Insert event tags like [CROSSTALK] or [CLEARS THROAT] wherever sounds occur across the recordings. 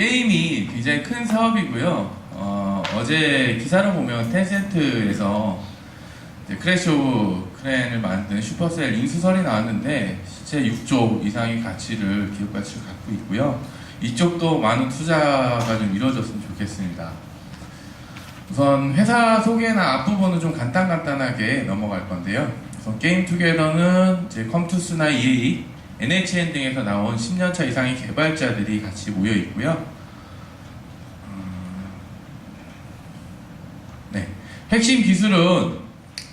게임이 굉장히 큰 사업이고요. 어, 제 기사를 보면 텐센트에서 크래시 오브 크랜을 만든 슈퍼셀 인수설이 나왔는데 실제 6조 이상의 가치를 기업 가치를 갖고 있고요. 이쪽도 많은 투자가 좀 이루어졌으면 좋겠습니다. 우선 회사 소개나 앞부분은 좀 간단간단하게 넘어갈 건데요. 우선 게임 투게더는 이제 컴투스나 EA, NHN 등에서 나온 10년차 이상의 개발자들이 같이 모여 있고요. 음, 네. 핵심 기술은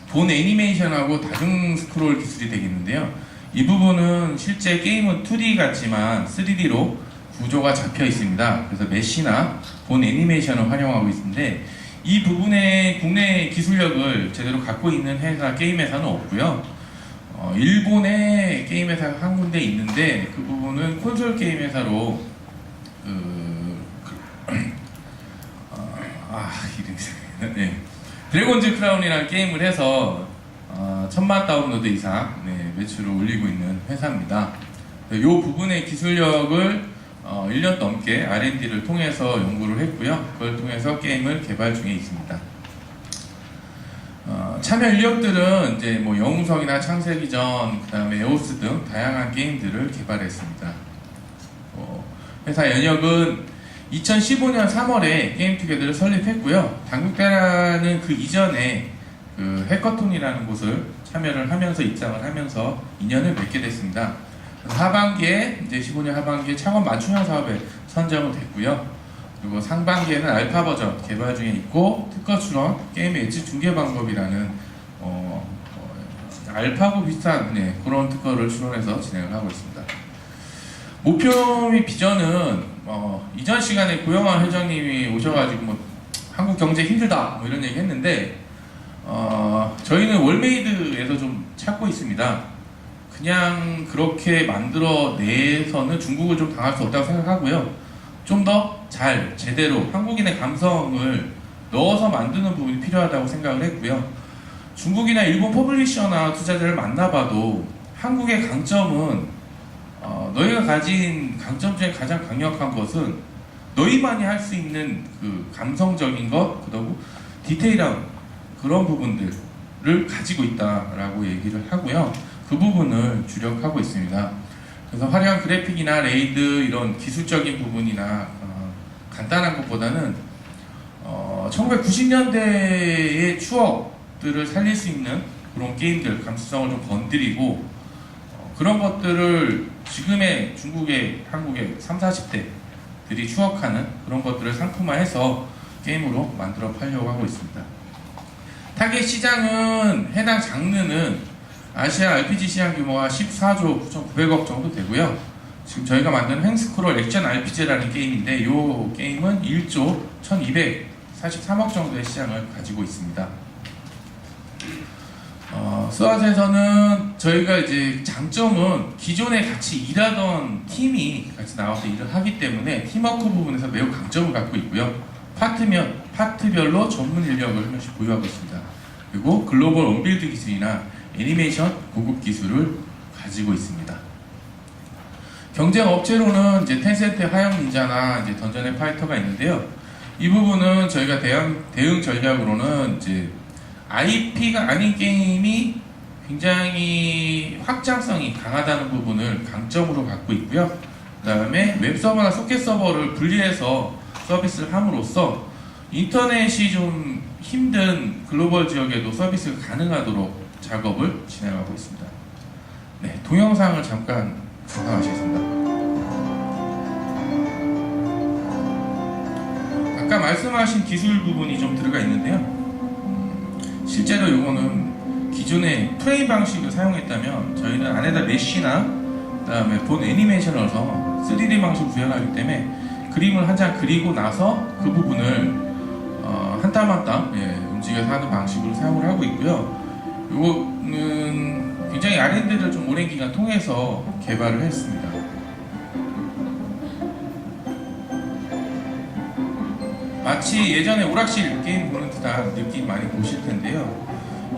본 애니메이션하고 다중 스크롤 기술이 되겠는데요. 이 부분은 실제 게임은 2D 같지만 3D로 구조가 잡혀 있습니다. 그래서 메시나 본 애니메이션을 활용하고 있는데 이 부분의 국내 기술력을 제대로 갖고 있는 회사 게임 회사는 없고요. 어, 일본의 게임 회사가 한 군데 있는데 그 부분은 콘솔 게임 회사로 그, 그 [CLEARS THROAT] 어, 아 이름이 생각나네. 네. 드래곤즈 크라운이라는 게임을 해서 어, 천만 다운로드 이상 네, 매출을 올리고 있는 회사입니다. 이 부분의 기술력을 어, 1년 넘게 R&D를 통해서 연구를 했고요. 그걸 통해서 게임을 개발 중에 있습니다. 어, 참여 인력들은 이제 뭐 영웅성이나 창세기전, 그 다음에 에오스 등 다양한 게임들을 개발했습니다. 어, 회사 연역은 2015년 3월에 게임투게더를 설립했고요. 당국대라는 그 이전에 그 해커톤이라는 곳을 참여를 하면서 입장을 하면서 인연을 맺게 됐습니다. 하반기에 이제 15년 하반기에 창업 맞춤형 사업에 선정은 됐고요. 그리고 상반기에는 알파 버전 개발 중에 있고 특허 출원 게임 엣지 중계 방법이라는 어, 어, 알파고 비슷한 네, 그런 특허를 출원해서 진행을 하고 있습니다. 목표 및 비전은 어, 이전 시간에 고영환 회장님이 오셔가지고 뭐 한국 경제 힘들다 뭐 이런 얘기 했는데 어, 저희는 월메이드에서 좀 찾고 있습니다. 그냥 그렇게 만들어내서는 중국을 좀 당할 수 없다고 생각하고요. 좀 더 잘 제대로 한국인의 감성을 넣어서 만드는 부분이 필요하다고 생각을 했고요. 중국이나 일본 퍼블리셔나 투자자를 만나봐도 한국의 강점은 어, 너희가 가진 강점 중에 가장 강력한 것은 너희만이 할 수 있는 그 감성적인 것, 그리고 디테일한 그런 부분들을 가지고 있다라고 얘기를 하고요. 그 부분을 주력하고 있습니다. 그래서 화려한 그래픽이나 레이드 이런 기술적인 부분이나 어, 간단한 것보다는 어, 1990년대의 추억들을 살릴 수 있는 그런 게임들 감수성을 좀 건드리고 어, 그런 것들을 지금의 중국의 한국의 3, 40대들이 추억하는 그런 것들을 상품화해서 게임으로 만들어 팔려고 하고 있습니다. 타겟 시장은 해당 장르는 아시아 RPG 시장 규모가 14조 9,900억 정도 되고요. 지금 저희가 만든 횡스크롤 액션 RPG라는 게임인데 이 게임은 1조 1,243억 정도의 시장을 가지고 있습니다. 어, 스와트에서는 저희가 이제 장점은 기존에 같이 일하던 팀이 같이 나와서 일을 하기 때문에 팀워크 부분에서 매우 강점을 갖고 있고요. 파트면 파트별로 전문 인력을 한 명씩 보유하고 있습니다. 그리고 글로벌 원빌드 기술이나 애니메이션 고급 기술을 가지고 있습니다. 경쟁 업체로는 이제 텐센트 하영 닌자나 이제 던전의 파이터가 있는데요. 이 부분은 저희가 대응, 대응 전략으로는 이제 IP가 아닌 게임이 굉장히 확장성이 강하다는 부분을 강점으로 갖고 있고요. 그 다음에 웹서버나 소켓 서버를 분리해서 서비스를 함으로써 인터넷이 좀 힘든 글로벌 지역에도 서비스가 가능하도록 작업을 진행하고 있습니다. 네, 동영상을 잠깐 구경하시겠습니다. 아까 말씀하신 기술 부분이 좀 들어가 있는데요. 음, 실제로 이거는 기존의 프레임 방식을 사용했다면 저희는 안에다 메쉬나 그다음에 본 애니메이션을 넣어서 3D 방식을 구현하기 때문에 그림을 한 장 그리고 나서 그 부분을 어, 한땀 한땀 예, 움직여서 하는 방식으로 사용을 하고 있고요. 이거는 굉장히 R&D를 좀 오랜 기간 통해서 개발을 했습니다. 마치 예전에 오락실 게임 보는 듯한 느낌 많이 보실 텐데요.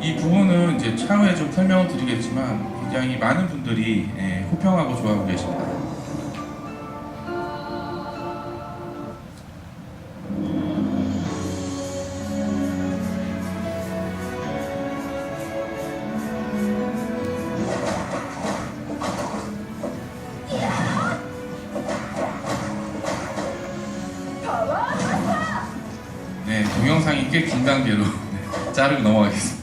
이 부분은 이제 차후에 좀 설명을 드리겠지만 굉장히 많은 분들이 예, 호평하고 좋아하고 계십니다. 동영상이 꽤긴 관계로 [LAUGHS] 네, 자르고 넘어가겠습니다.